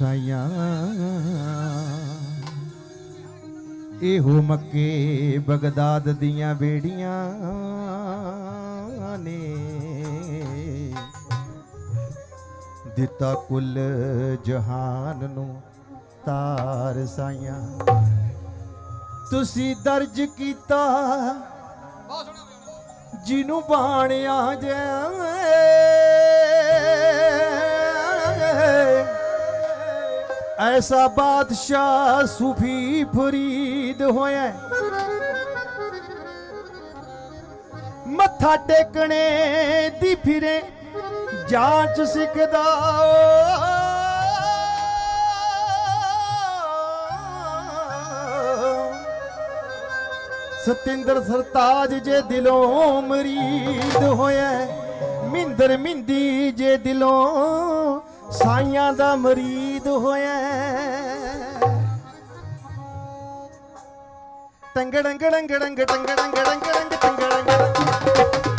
ਸਾਈਆਂ। ਇਹੋ ਮੱਕੇ ਬਗਦਾਦ ਦੀਆਂ ਬੇੜੀਆਂ ਨੇ। ਦਿੱਤਾ ਕੁੱਲ ਜਹਾਨ ਨੂੰ ਤਾਰ ਸਾਈਆਂ। ਤੁਸੀਂ ਦਰਜ ਕੀਤਾ ਜਿਹਨੂੰ ਬਾਣਿਆ ਜਾਏ ਐਸਾ ਬਾਦਸ਼ਾਹ ਸੂਫੀ ਫਰੀਦ ਹੋਇਆ। ਮੱਥਾ ਟੇਕਣੇ ਦੀ ਫਿਰੇ ਜਾਂਚ ਸਿੱਖਦਾ। ਸਤਿੰਦਰ ਸਰਤਾਜ ਜੇ ਦਿਲੋਂ ਮਰੀਦ ਹੋਇਆ, ਮਿੰਦਰ ਮਿੰਦੀ ਜੇ ਦਿਲੋਂ ਸਾਈਆਂ ਦਾ ਮਰੀਦ ਹੋਇਆ। தங்கடங்கடங்கடங்கடங்கடங்கடங்கடங்க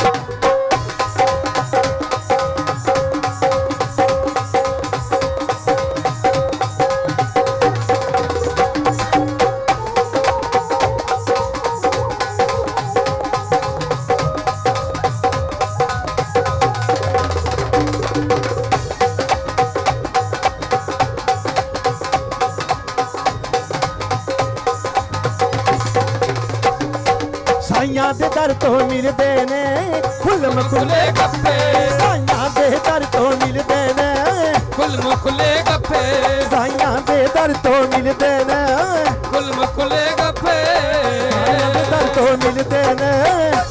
ਡੰਗ ਡੰਗ ਟੰਗ ਡੰਗ ਡੰਗ ਡੰਗ ਟੰਗ ਡੰਗ ਸਾਈਆਂ ਦੇ ਦਰ ਤੋਂ ਮਿਲਦੇ ਨੇ ਖੁੱਲਮ ਖੁੱਲੇ ਖੁੱਲੇ ਗੱਫੇ ਸਾਈਆਂ ਦੇ ਦਰ ਤੋਂ ਮਿਲਦੇ ਨੇ ਕੁਲਮ ਖੁੱਲੇ ਗੱਫੇ ਸਾਈਆਂ ਦੇ ਦਰ ਤੋਂ ਮਿਲਦੇ ਨੇ ਕੁਲਮ ਖੁੱਲੇ ਗੱਫੇ ਸਾਈਆਂ ਦੇ ਦਰ ਤੋਂ ਮਿਲਦੇ ਨੇ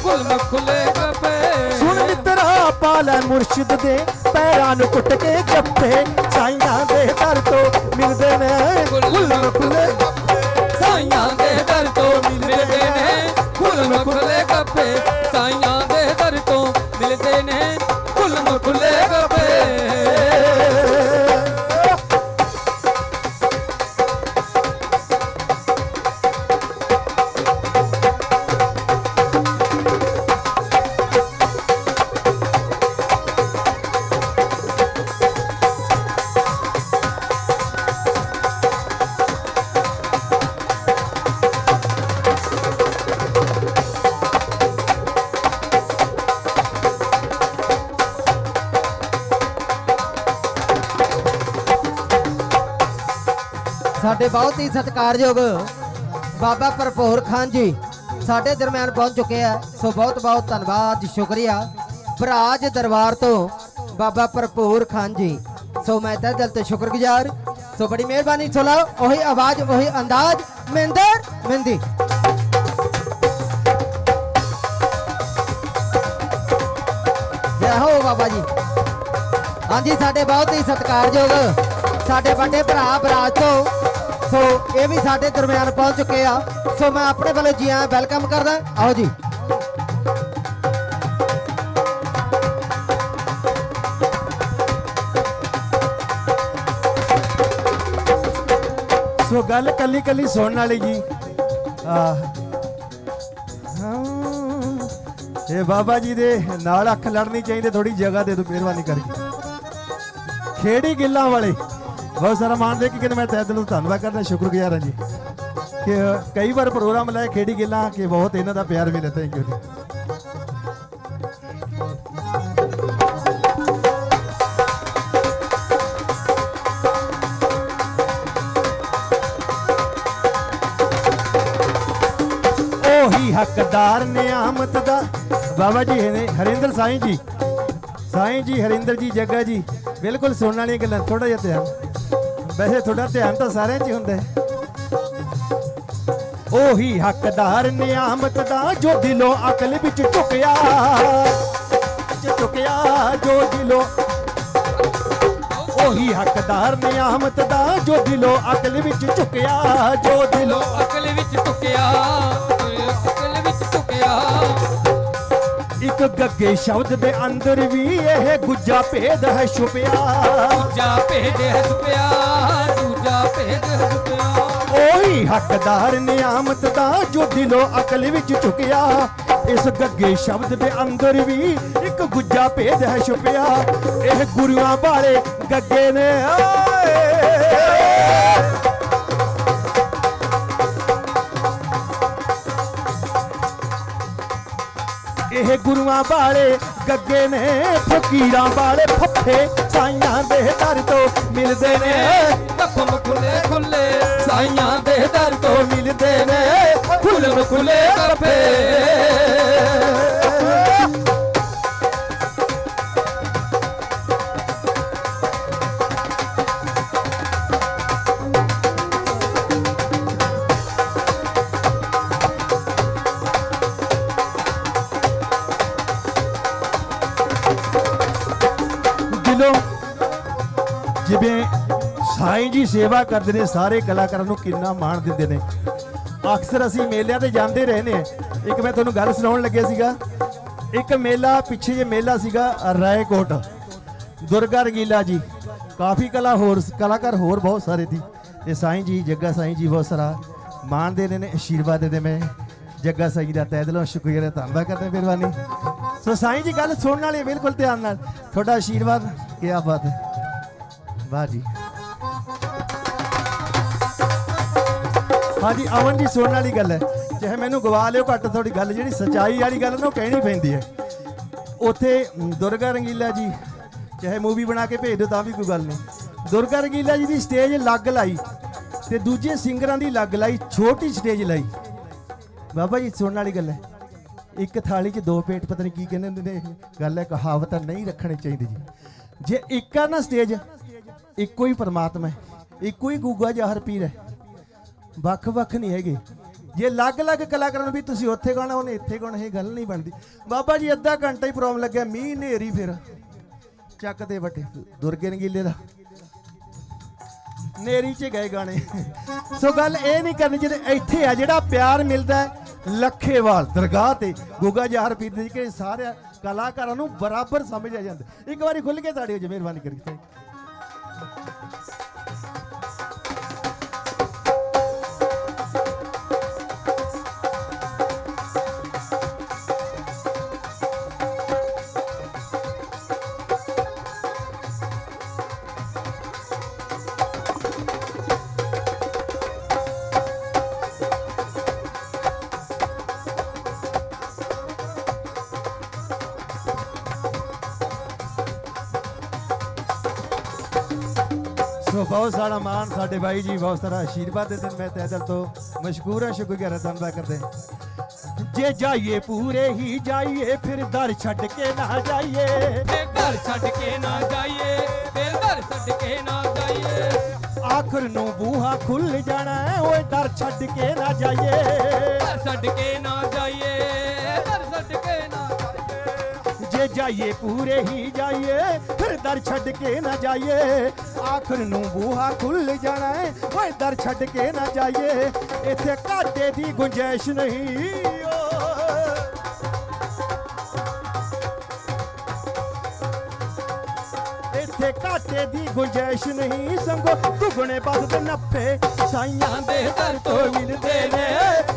ਕੁਲਮ ਖੁੱਲੇ ਗੱਫੇ ਸੁਣ ਮਿੱਤਰਾ ਪਾਲਾ ਮੁਰਸ਼ਿਦ ਦੇ ਪੈਰਾਂ ਨੂੰ ਕੁੱਟ ਕੇ ਜੱਫੇ ਸਾਈਆਂ ਦੇ ਦਰ ਖੁੱਲੇ ਸਾਈਆਂ ਸਾਈਆਂ ਦੇ ਦਰ ਤੋਂ ਮਿਲਦੇ ਨੇ ਕੁਲਮ ਖੁੱਲੇ ਗੱਫੇ ਸਾਡੇ ਬਹੁਤ ਹੀ ਸਤਿਕਾਰਯੋਗ ਬਾਬਾ ਭਰਪੂਰ ਖਾਨ ਜੀ ਸਾਡੇ ਦਰਮਿਆਨ ਪਹੁੰਚ ਚੁੱਕੇ ਆ। ਸੋ ਬਹੁਤ ਬਹੁਤ ਧੰਨਵਾਦ, ਸ਼ੁਕਰੀਆ। ਬਰਾਜ ਦਰਬਾਰ ਤੋਂ ਬਾਬਾ ਭਰਪੂਰ ਖਾਨ ਜੀ। ਸੋ ਮੈਂ ਤਹਿ ਦਿਲ ਤੋਂ ਸ਼ੁਕਰਗੁਜ਼ਾਰ। ਸੋ ਬੜੀ ਮਿਹਰਬਾਨੀ ਸੁਣਾਓ ਉਹੀ ਆਵਾਜ਼, ਉਹੀ ਅੰਦਾਜ਼। ਮਿੰਦਰ ਮਹਿੰਦੀ ਜੈ ਹੋ ਬਾਬਾ ਜੀ। ਹਾਂਜੀ, ਸਾਡੇ ਬਹੁਤ ਹੀ ਸਤਿਕਾਰਯੋਗ, ਸਾਡੇ ਵੱਡੇ ਭਰਾ ਬਰਾਜ ਤੋਂ ਸੋ ਇਹ ਵੀ ਸਾਡੇ ਦਰਮਿਆਨ ਪਹੁੰਚ ਚੁੱਕੇ ਆ। ਸੋ ਮੈਂ ਆਪਣੇ ਵੱਲੋਂ ਜੀ ਆਇਆਂ ਵੈਲਕਮ ਕਰਦਾ। ਆਓ ਜੀ। ਸੋ ਗੱਲ ਕੱਲੀ ਕੱਲੀ ਸੁਣਨ ਵਾਲੀ ਜੀ। ਆ। ਇਹ ਬਾਬਾ ਜੀ ਦੇ ਨਾਲ ਅੱਖ ਲੜਨੀ ਚਾਹੀਦੀ ਥੋੜੀ ਜਗ੍ਹਾ ਦੇ ਦਿਓ ਮਿਹਰਬਾਨੀ ਕਰਕੇ। ਖੇੜੀ ਗਿੱਲਾਂ ਵਾਲੇ। ਬਹੁਤ ਸਾਰਾ ਮਾਣ ਦੇ ਕਿ ਮੈਂ ਤਹਿ ਦਿਲੋਂ ਧੰਨਵਾਦ ਕਰਦਾ, ਸ਼ੁਕਰਗੁਜ਼ਾਰ ਹਾਂ ਜੀ। ਕਿ ਕਈ ਵਾਰ ਪ੍ਰੋਗਰਾਮ ਲਾਇਆ ਖੇੜੀ ਗੱਲਾਂ ਕਿ ਬਹੁਤ ਇਹਨਾਂ ਦਾ ਪਿਆਰ ਮਿਲਿਆ ਥੈਂਕ ਯੂ ਜੀ। ਉਹੀ ਹੱਕਦਾਰ ਨਿਆਮਤ ਦਾ, ਬਾਬਾ ਜੀ ਹਰਿੰਦਰ ਸਾਈਂ ਜੀ। ਸਾਈਂ ਜੀ, ਹਰਿੰਦਰ ਜੀ, ਜੱਗਾ ਜੀ, ਬਿਲਕੁਲ ਸੁਣਨ ਵਾਲੀਆਂ ਗੱਲਾਂ ਥੋੜਾ ਜਿਹਾ ਧਿਆਨ। ਵੈਸੇ ਤੁਹਾਡਾ ਧਿਆਨ ਤਾਂ ਸਾਰਿਆਂ 'ਚ ਹੀ ਹੁੰਦਾ ਹੈ। ਉਹੀ ਹੱਕਦਾਰ ਨਿਆਮਤ ਦਾ ਜੋ ਦਿਲੋਂ ਅਕਲ ਵਿੱਚ ਝੁਕਿਆ ਚ ਜੋ ਦਿਲੋਂ ਉਹੀ ਹੱਕਦਾਰ ਨਿਆਮਤ ਦਾ ਜੋ ਦਿਲੋਂ ਅਕਲ ਵਿੱਚ ਝੁਕਿਆ, ਜੋ ਦਿਲੋਂ ਅਕਲ ਵਿੱਚ ਟੁਕਿਆ ਅਕਲ ਵਿੱਚ ਟੁਕਿਆ ਇੱਕ ਗੱਗੇ ਸ਼ਬਦ ਦੇ ਅੰਦਰ ਵੀ ਇਹ ਗੁੱਜਾ ਭੇਦ ਹੈ ਛੁਪਿਆ। ਦੂਜਾ ਭੇਦ ਹੈ ਸੁਪਿਆ ਦੂਜਾ ਭੇਦ ਹੈ ਸੁਪਿਆ ਉਹੀ ਹੱਕਦਾਰ ਨਿਆਮਤ ਦਾ ਜੋ ਦਿਲੋਂ ਅਕਲ ਵਿੱਚ ਝੁਕਿਆ। ਇਸ ਗੱਗੇ ਸ਼ਬਦ ਦੇ ਅੰਦਰ ਵੀ ਇੱਕ ਗੁੱਜਾ ਭੇਦ ਹੈ ਛੁਪਿਆ। ਇਹ ਗੁਰੂਆਂ ਵਾਲੇ ਗੱਗੇ ਨੇ ਇਹ ਗੁਰੂਆਂ ਵਾਲੇ ਗੱਗੇ ਨੇ, ਫਕੀਰਾਂ ਵਾਲੇ ਫੱਫੇ ਸਾਈਆਂ ਦੇ ਦਰ ਤੋਂ ਮਿਲਦੇ ਨੇ। ਕੱਫਮ ਖੁੱਲੇ ਖੁੱਲੇ, ਸਾਈਆਂ ਦੇ ਦਰ ਤੋਂ ਮਿਲਦੇ ਨੇ। ਖੁੱਲਮ ਖੁੱਲੇ ਕੱਪੇ ਦਿਲੋਂ ਜਿਵੇਂ ਸਾਈਂ ਜੀ ਸੇਵਾ ਕਰਦੇ ਨੇ, ਸਾਰੇ ਕਲਾਕਾਰਾਂ ਨੂੰ ਕਿੰਨਾ ਮਾਣ ਦਿੰਦੇ ਨੇ। ਅਕਸਰ ਅਸੀਂ ਮੇਲਿਆਂ ਤੇ ਜਾਂਦੇ ਰਹੇ ਨੇ ਇੱਕ ਮੈਂ ਤੁਹਾਨੂੰ ਗੱਲ ਸੁਣਾਉਣ ਲੱਗਿਆ ਸੀਗਾ। ਇੱਕ ਮੇਲਾ ਪਿੱਛੇ ਜੇ ਮੇਲਾ ਸੀਗਾ, ਰਾਏਕੋਟ। ਦੁਰਗਾ ਰਗੀਲਾ ਜੀ। ਕਾਫੀ ਕਲਾ ਹੋਰ, ਕਲਾਕਾਰ ਹੋਰ ਬਹੁਤ ਸਾਰੇ ਸੀ। ਤੇ ਸਾਈਂ ਜੀ, ਜੱਗਾ ਸਾਈਂ ਜੀ ਬਹੁਤ ਸਾਰਾ ਮਾਣ ਦੇ ਰਹੇ ਨੇ, ਆਸ਼ੀਰਵਾਦ ਦੇ ਦੇ ਮੈਂ। ਜੱਗਾ ਸਾਈਂ ਦਾ ਤਹਿ ਦਿਲੋਂ ਸ਼ੁਕਰੀਆ ਤੇ ਧੰਨਵਾਦ ਕਰਦੇ ਮਿਹਰਬਾਨੀ। ਸੋ ਸਾਈਂ ਜੀ, ਗੱਲ ਸੁਣਨ ਵਾਲੀ ਬਿਲਕੁਲ ਧਿਆਨ ਨਾਲ। ਤੁਹਾਡਾ ਆਸ਼ੀਰਵਾਦ ਕੀ ਬਾਤ ਹੈ। ਵਾਹ ਜੀ। ਹਾਂਜੀ, ਅਮਨ ਜੀ ਸੁਣਨ ਵਾਲੀ ਗੱਲ ਹੈ। ਚਾਹੇ ਮੈਨੂੰ ਗਵਾ ਲਿਓ ਘੱਟ, ਤੁਹਾਡੀ ਗੱਲ ਜਿਹੜੀ ਸਚਾਈ ਵਾਲੀ ਗੱਲ ਨਾ ਉਹ ਕਹਿਣੀ ਪੈਂਦੀ ਹੈ। ਉੱਥੇ ਦੁਰਗਾ ਰੰਗੀਲਾ ਜੀ, ਚਾਹੇ ਮੂਵੀ ਬਣਾ ਕੇ ਭੇਜ ਦਿਓ, ਤਾਂ ਵੀ ਕੋਈ ਗੱਲ ਨਹੀਂ। ਦੁਰਗਾ ਰੰਗੀਲਾ ਜੀ ਦੀ ਸਟੇਜ ਲੱਗ ਲਾਈ ਤੇ ਦੂਜੇ ਸਿੰਗਰਾਂ ਦੀ ਲੱਗ ਲਾਈ, ਛੋਟੀ ਸਟੇਜ ਲਾਈ। ਬਾਬਾ ਜੀ, ਸੁਣਨ ਵਾਲੀ ਗੱਲ ਹੈ। ਇੱਕ ਥਾਲੀ 'ਚ ਦੋ ਪੇਟ, ਪਤਾ ਨਹੀਂ ਕੀ ਕਹਿੰਦੇ ਹੁੰਦੇ ਨੇ ਗੱਲ ਹੈ, ਕਹਾਵਤ ਨਹੀਂ ਰੱਖਣੀ ਚਾਹੀਦੀ ਜੀ। ਜੇ ਇੱਕ ਆ ਨਾ ਸਟੇਜ ਇੱਕੋ ਹੀ ਪਰਮਾਤਮਾ ਹੈ ਇੱਕੋ ਹੀ ਗੂਗਾ ਜਾਹਰ ਪੀਰ ਹੈ। ਵੱਖ-ਵੱਖ ਨਹੀਂ ਹੈਗੇ। ਜੇ ਅਲੱਗ-ਅਲੱਗ ਕਲਾਕਾਰਾਂ ਨੂੰ ਵੀ ਤੁਸੀਂ ਉੱਥੇ ਗਾਣਾ ਉਹਨੇ ਇੱਥੇ ਗਾਣਾ ਇਹ ਗੱਲ ਨਹੀਂ ਬਣਦੀ। ਬਾਬਾ ਜੀ ਅੱਧਾ ਘੰਟਾ ਹੀ ਪ੍ਰੋਬਲਮ ਲੱਗਿਆ ਮੀਂਹ ਨੇਰੀ ਫਿਰ। ਚੱਕ ਦੇ ਵੱਟੇ ਦੁਰਗੇ ਰੰਗੀਲੇ ਦਾ। ਨੇਰੀ 'ਚ ਗਏ ਗਾਣੇ। ਸੋ ਗੱਲ ਇਹ ਨਹੀਂ ਕਰਨੀ ਜਿਹੜੇ ਇੱਥੇ ਆ ਜਿਹੜਾ ਪਿਆਰ ਮਿਲਦਾ ਹੈ, ਲੱਖੇਵਾਲ ਦਰਗਾਹ ਤੇ ਗੁੱਗਾ ਜਾਹਰ ਪੀਰ ਦੀ ਕਿ ਸਾਰੇ ਕਲਾਕਾਰਾਂ ਨੂੰ ਬਰਾਬਰ ਸਮਝਿਆ ਜਾਂਦਾ। ਇੱਕ ਵਾਰੀ ਖੁੱਲ ਕੇ ਤਾੜੀ ਹੋ ਜੇ ਮਿਹਰਬਾਨੀ ਕਰੀ ਸੋ ਬਹੁਤ ਸਾਰਾ ਮਾਣ ਸਾਡੇ ਬਾਈ ਜੀ ਬਹੁਤ ਸਾਰਾ ਆਸ਼ੀਰਵਾਦ ਦੇ ਦਿਨ ਮੈਂ ਤਹਿ ਦਿਲ ਤੋਂ ਮਸ਼ਕੂਰ ਹਾਂ ਸ਼ੁਕਰੀਆ ਧੰਨਵਾਦ ਕਰਦੇ। ਜੇ ਜਾਈਏ ਪੂਰੇ ਹੀ ਜਾਈਏ ਫਿਰ ਦਰ ਛੱਡ ਕੇ ਨਾ ਜਾਈਏ। ਤੇ ਘਰ ਛੱਡ ਕੇ ਨਾ ਜਾਈਏ ਫਿਰ ਘਰ ਛੱਡ ਕੇ ਨਾ ਜਾਈਏ। ਆਖਰ ਨੂੰ ਬੂਹਾ ਖੁੱਲ ਜਾਣਾ ਓਏ ਦਰ ਛੱਡ ਕੇ ਨਾ ਜਾਈਏ। ਛੱਡ ਕੇ ਨਾ ਜਾਈਏ ਜਾਈਏ, ਪੂਰੇ ਹੀ ਜਾਈਏ। ਫਿਰ ਦਰ ਛੱਡ ਕੇ ਨਾ ਜਾਈਏ। ਆਖਰ ਨੂੰ ਬੂਹਾ ਖੁੱਲ ਜਾਣਾ ਹੈ, ਓਏ ਦਰ ਛੱਡ ਕੇ ਨਾ ਜਾਈਏ। ਇੱਥੇ ਘਾਟੇ ਦੀ ਗੁੰਜਾਇਸ਼ ਨਹੀਂ ਇੱਥੇ ਘਾਟੇ ਦੀ ਗੁੰਜਾਇਸ਼ ਨਹੀਂ, ਸੰਗੋ ਦੁਗਣੇ ਵੱਧ ਨੱਫੇ। ਸਾਈਆਂ ਦੇ ਦਰ ਤੋਂ ਮਿਲਦੇ ਨੇ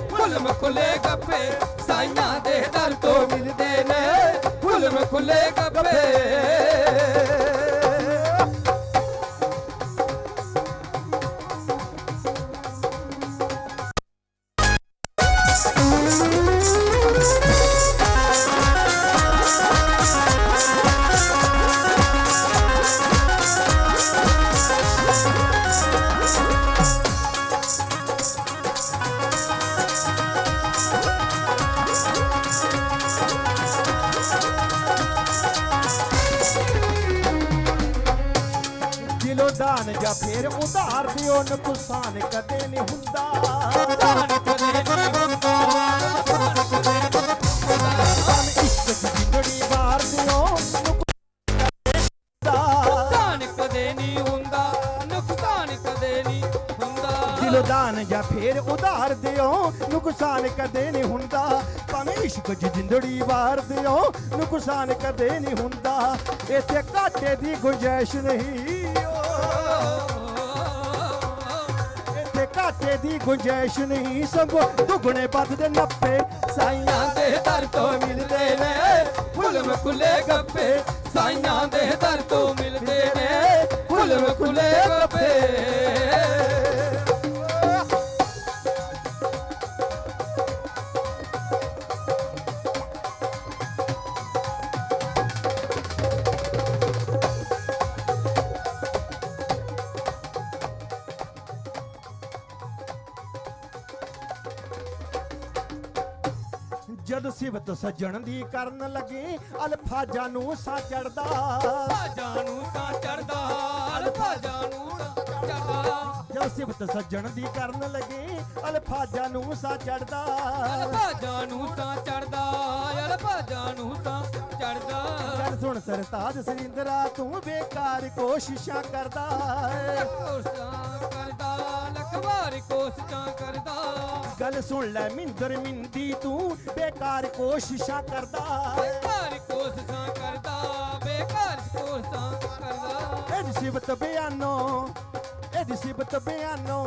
ਫੁੱਲਮ ਖੁੱਲੇ ਗੱਪੇ। ਸਾਈਆਂ ਦੇ ਦਰ ਤੋਂ ਮਿਲਦੇ ਨੇ ਫੁੱਲਮ ਖੁੱਲੇ ਗੱਪੇ ਫੇਰ ਉਧਾਰ ਦਿਓ ਨੁਕਸਾਨ ਕਦੇ ਨਹੀਂ ਹੁੰਦਾ ਦਾਨ ਕਦੇ ਨਹੀਂ ਹੁੰਦਾ। ਤਨ ਇਸ਼ਕ ਦੀ ਜਿੰਦੜੀ ਵਾਰ ਦਿਓ ਨੁਕਸਾਨ ਕਦੇ ਨਹੀਂ ਹੁੰਦਾ ਨੁਕਸਾਨ ਕਦੇ ਨਹੀਂ ਹੁੰਦਾ। ਦਿਲੋਂ ਦਾਨ ਜਾਂ ਫੇਰ ਉਧਾਰ ਦਿਓ ਨੁਕਸਾਨ ਕਦੇ ਨਹੀਂ ਹੁੰਦਾ। ਭਾਵੇਂ ਇਸ਼ਕ ਦੀ ਜਿੰਦੜੀ ਵਾਰ ਦਿਓ ਨੁਕਸਾਨ ਕਦੇ ਨਹੀਂ ਹੁੰਦਾ। ਇੱਥੇ ਘਾਟੇ ਦੀ ਗੁੰਜਾਇਸ਼ ਨਹੀਂ। ਓ। ਘਾਟੇ ਦੀ ਗੁੰਜਾਇਸ਼ ਨਹੀਂ ਸੰਗੋ, ਦੁਗਣੇ ਵੱਧ ਨੱਪੇ, ਸਾਈਆਂ ਦੇ ਦਰ ਤੋਂ ਮਿਲਦੇ ਨੇ, ਫੁੱਲਮ ਖੁੱਲੇ ਗੱਪੇ, ਸਾਈਆਂ ਦੇ ਦਰ ਤੋਂ ਮਿਲਦੇ ਨੇ, ਫੁੱਲਮ ਖੁੱਲੇ ਗੱਪੇ। ਸਿਵਤ ਸੱਜਣ ਦੀ ਕਰਨ ਲੱਗੇ ਅਲਫਾਜ਼ਾਂ ਨੂੰ ਸਾ ਚੜਦਾ ਭਾਜਾਂ ਨੂੰ ਤਾਂ ਚੜਦਾ ਅਲਫਾਜ਼ਾਂ ਨੂੰ ਤਾਂ ਚੜਦਾ ਜਦ ਸਿਵਤ ਸੱਜਣ ਦੀ ਕਰਨ ਲੱਗੇ ਅਲਫਾਜ਼ਾਂ ਨੂੰ ਸਾ ਚੜਦਾ ਅਲਫਾਜ਼ਾਂ ਨੂੰ ਤਾਂ ਚੜਦਾ ਅਲਫਾਜ਼ਾਂ ਨੂੰ ਤਾਂ ਸੁਣ ਸਰਤਾਜ ਸਰਿੰਦਰਾ ਤੂੰ ਬੇਕਾਰ ਕੋਸ਼ਿਸ਼ਾਂ ਕਰਦਾ ਕੋਸ਼ਿਸ਼ਾਂ ਕਰਦਾ ਲਖਵਾਰ ਕੋਸ਼ਿਸ਼ਾਂ ਕਰਦਾ। ਗੱਲ ਸੁਣ ਲੈ ਮਿੰਦਰ ਮਿੰਦੀ ਤੂੰ ਬੇਕਾਰ ਕੋਸ਼ਿਸ਼ਾਂ ਕਰਦਾ ਬੇਕਾਰ ਕੋਸ਼ਿਸ਼ਾਂ ਕਰਦਾ ਬੇਕਾਰ ਕੋਸ਼ਿਸ਼ਾਂ ਕਰਦਾ। ਇਹਦੀ ਸਿਬਤ ਬਿਆਨੋ ਇਹਦੀ ਸਿਬਤ ਬਿਆਨੋ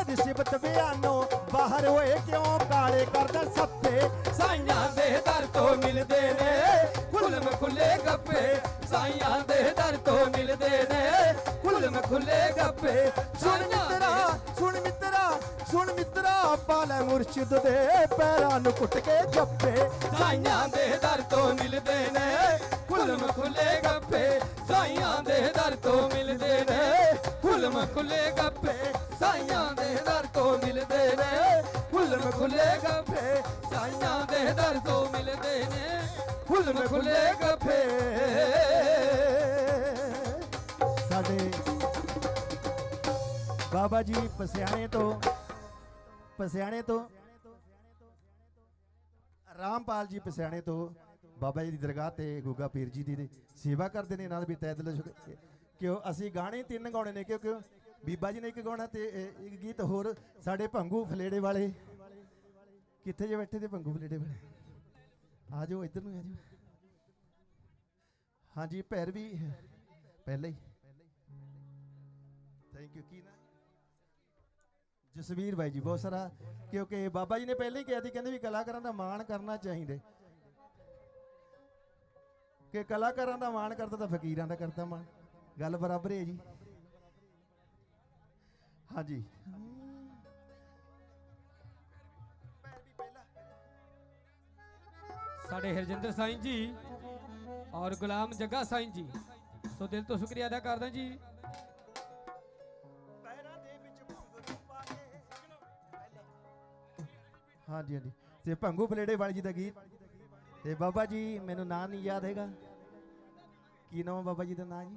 ਇਹਦੀ ਸਿਬਤ ਬਿਆਨੋ। ਬਾਹਰ ਹੋਏ ਕਿਉਂ? ਕਾਲੇ ਕਰਦਾ ਸੱਪੇ ਸਾਈਆਂ ਦੇ ਦਰ ਤੋਂ ਮਿਲਦੇ ਨੇ। ਖੁੱਲਮ ਖੁੱਲੇ ਗੱਪੇ। ਸਾਈਆਂ ਦੇ ਦਰ ਤੋਂ ਮਿਲਦੇ ਨੇ। ਖੁੱਲਮ ਖੁੱਲੇ ਗੱਪੇ। ਸੁਣ ਮਿੱਤਰਾ ਸੁਣ ਮਿੱਤਰਾ ਸੁਣ ਮਿੱਤਰਾ, ਪਾਲੇ ਮੁਰਸ਼ਿਦ ਦੇ ਪੈਰਾਂ ਨੂੰ ਕੁੱਟ ਕੇ ਜੱਪੇ। ਸਾਈਆਂ ਦੇ ਦਰ ਤੋਂ ਮਿਲਦੇ ਨੇ। ਖੁੱਲਮ ਖੁੱਲੇ ਗੱਪੇ। ਸਾਈਆਂ ਦੇ ਦਰ ਤੋਂ ਮਿਲਦੇ ਨੇ। ਖੁੱਲਮ ਖੁੱਲੇ ਗੱਪੇ। ਖੁੱਲਮ ਖੁੱਲੇ ਗੱਪੇ ਸਾਈਆਂ ਦੇ ਦਰ ਤੋਂ ਮਿਲਦੇ ਨੇ। ਖੁੱਲਮ ਖੁੱਲੇ ਗੱਪੇ ਸਾਡੇ ਬਾਬਾ ਜੀ ਪਸਿਆਣੇ ਤੋਂ ਪਸਿਆਣੇ ਤੋਂ ਰਾਮਪਾਲ ਜੀ ਪਸਿਆਣੇ ਤੋਂ ਬਾਬਾ ਜੀ ਦੀ ਦਰਗਾਹ ਤੇ ਗੁੱਗਾ ਪੀਰ ਜੀ ਦੀ ਸੇਵਾ ਕਰਦੇ ਨੇ ਇਹਨਾਂ ਦਾ ਵੀ ਤਹਿ ਦਿਲੋਂ ਸ਼ੁਕਰ ਕਿਉਂ ਅਸੀਂ ਗਾਣੇ ਤਿੰਨ ਗਾਉਣੇ ਨੇ ਕਿਉਂਕਿ ਬੀਬਾ ਜੀ ਨੇ ਇੱਕ ਗਾਉਣਾ ਤੇ ਇੱਕ ਗੀਤ ਹੋਰ ਸਾਡੇ ਭੰਗੂ ਫਲੇੜੇ ਵਾਲੇ। ਕਿੱਥੇ ਜੇ ਬੈਠੇ ਤੇ ਭੰਗੂ ਫਲੇੜੇ ਵਾਲੇ ਆ ਜਾਓ, ਇੱਧਰ ਨੂੰ ਆ ਜਾਓ। ਹਾਂਜੀ, ਪੈਰ ਵੀ ਪਹਿਲੇ ਹੀ। ਥੈਂਕ ਯੂ ਕੀ ਨਾ? ਜਸਵੀਰ ਬਾਈ ਜੀ, ਬਹੁਤ ਸਾਰਾ, ਕਿਉਂਕਿ ਬਾਬਾ ਜੀ ਨੇ ਪਹਿਲੇ ਹੀ ਕਿਹਾ ਸੀ, ਕਹਿੰਦੇ ਵੀ ਕਲਾਕਾਰਾਂ ਦਾ ਮਾਣ ਕਰਨਾ ਚਾਹੀਦਾ। ਕਿ ਕਲਾਕਾਰਾਂ ਦਾ ਮਾਣ ਕਰਦਾ ਤਾਂ ਫਕੀਰਾਂ ਦਾ ਕਰਦਾ ਮਾਣ। ਗੱਲ ਬਰਾਬਰ ਹੈ ਜੀ। ਹਾਂਜੀ। ਸਾਡੇ ਹਰਜਿੰਦਰ ਸਾਈਂ ਜੀ ਔਰ ਗੁਲਾਮ ਜੱਗਾ ਸਾਈਂ ਜੀ। ਸੋ ਦਿਲ ਤੋਂ ਸ਼ੁਕਰੀਆ ਅਦਾ ਕਰਦਾ ਜੀ। ਹਾਂਜੀ ਹਾਂਜੀ। ਤੇ ਭੰਗੂ ਫਲੇੜੇ ਵਾਲੀ ਜੀ ਦਾ ਗੀਤ। ਤੇ ਬਾਬਾ ਜੀ ਮੈਨੂੰ ਨਾਂ ਨਹੀਂ ਯਾਦ ਹੈਗਾ। ਕੀ ਨਾਮ ਬਾਬਾ ਜੀ ਦਾ ਨਾਂ ਜੀ?